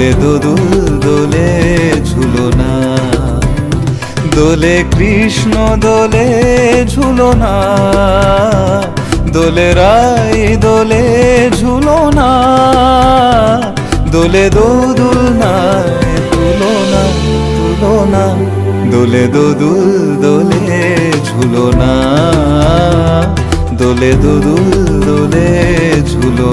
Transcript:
দোলে দোদুল, দোলে ঝুলো না দোলে কৃষ্ণ, দোলে ঝুলো না দোলে রাই দোলে ঝুলো না দোলে দোদুল না তুলো না তুলো না দোলে দোদুল, দোলে ঝুলো না দোলে দোদুল, দোলে